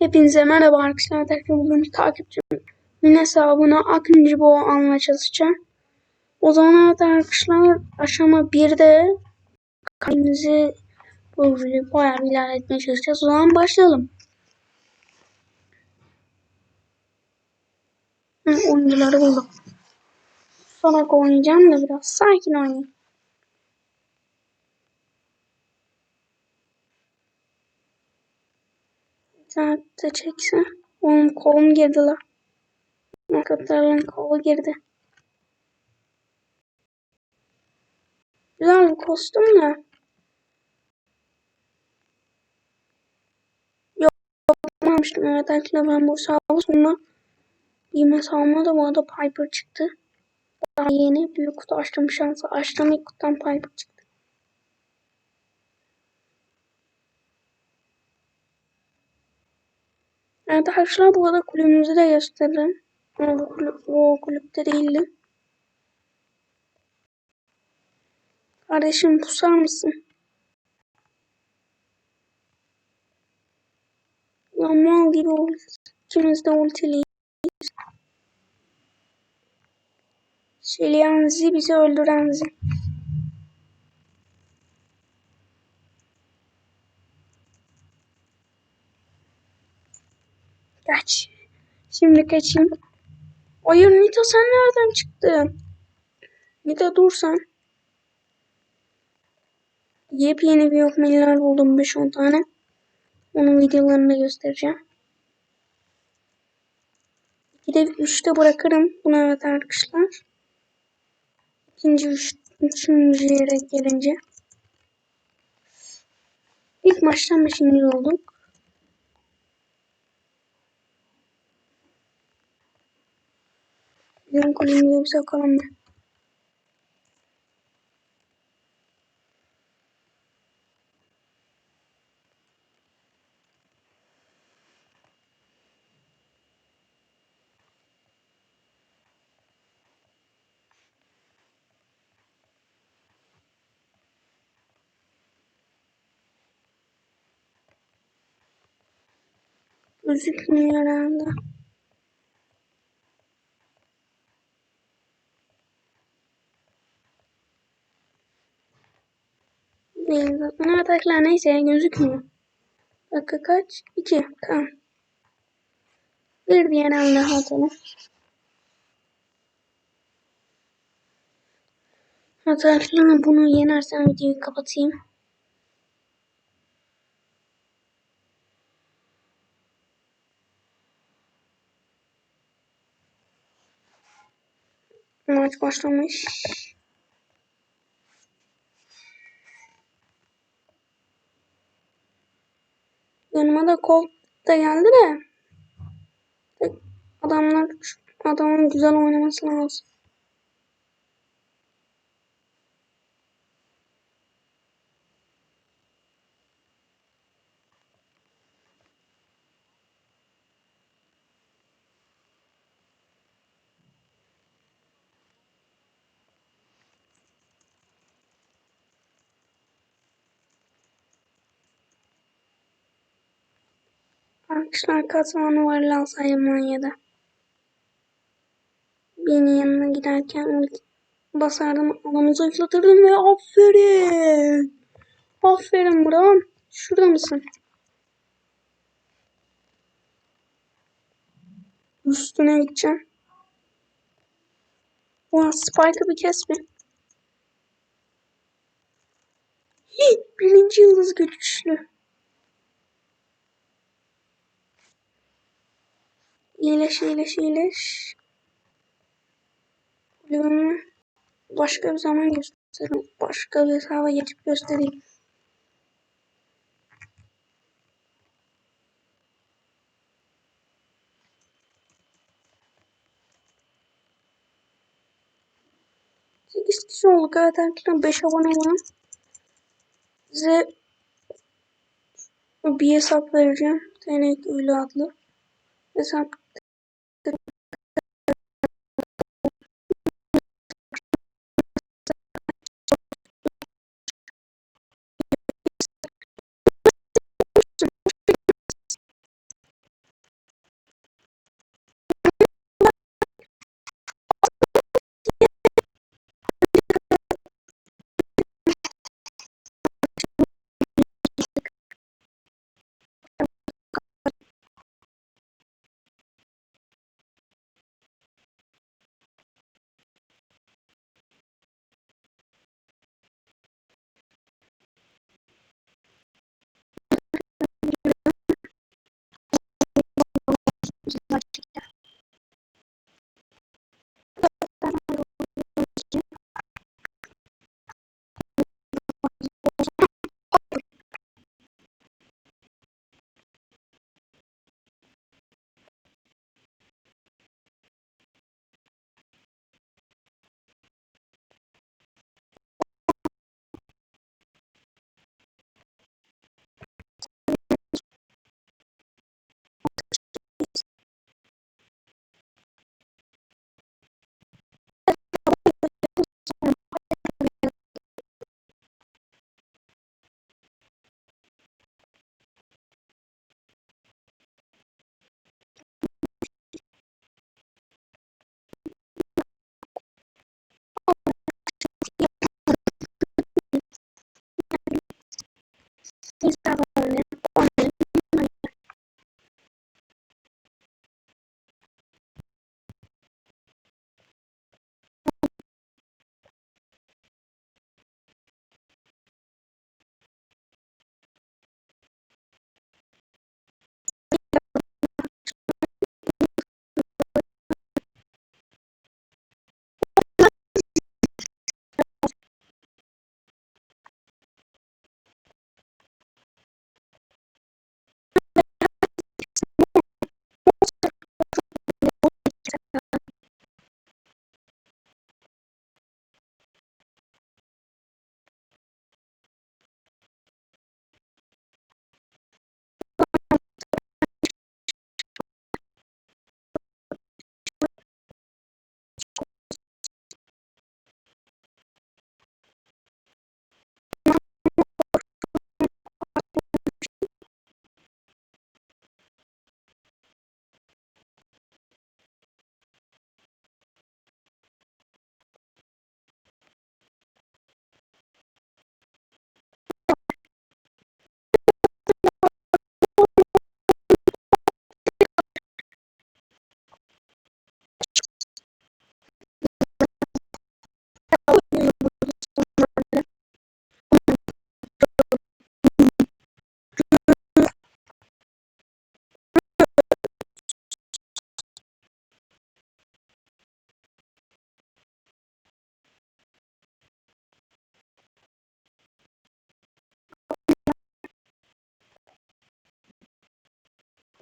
Hepinize merhaba arkadaşlar. Tekrar bugün takipçimin hesabına Akıncı Boğa almaya çalışacağım. O zaman arkadaşlar aşama 1'de kalemizi böyle bayağı bir ilerletmeye çalışacağız. O zaman başlayalım. Oyuncuları buldum. Salak oynayacağım da biraz sakin oynayayım. İnternette çekse. Oğlum kolum girdi la. Marketlerle kolu girdi. Güzel bir kostüm de. Yok yapmamıştım. Evet arkadaşlar ben bu sağlığı sonra giyme salma da bu Piper çıktı. Daha yeni büyük kutu açtım şansı. Açtım ilk kutudan Piper çıktı. Arkadaşlar bu arada kulübümüzü de gösteririm. Ama bu kulüp, o kulüpte değildim. Kardeşim pusar mısın? Ya mal gibi ol. İkimiz de ultiliyiz. Söyleyen zi bizi öldüren zi. Kaç. Şimdi kaçayım. Hayır Nita sen nereden çıktın? Nita dur sen. Yepyeni bir yok milyar buldum 5-10 tane. Onun videolarını da göstereceğim. Bir de 3'te bırakırım. Bunu evet arkadaşlar. İkinci, üç, üçüncü yere gelince. İlk maçtan beşinci olduk. Bizim kulübümüze bir sokalım da. Gözükmüyor herhalde. Değil zaten arkadaşlar neyse gözükmüyor. Dakika kaç? 2. Tamam. Bir diğer elde atalım. Arkadaşlar bunu yenersem videoyu kapatayım. Maç başlamış. Yanıma da Colt da geldi de. Adamlar adamın güzel oynaması lazım. Arkadaşlar katmanı var Lans Almanya'da. Benim yanına giderken basardım adamı zayıflatırdım ve aferin. Aferin buram. Şurada mısın? Üstüne gideceğim. Ulan Spike'ı bir kes mi? Hii, birinci yıldız güçlü. İyileş, iyileş, iyileş. Kulübümü başka bir zaman göstereyim. Başka bir hesaba geçip göstereyim. Sekiz kişi olduk. Evet arkadaşlar beş abone olan. Size bir hesap vereceğim. TNK Ülü adlı. Hesap The. bautizado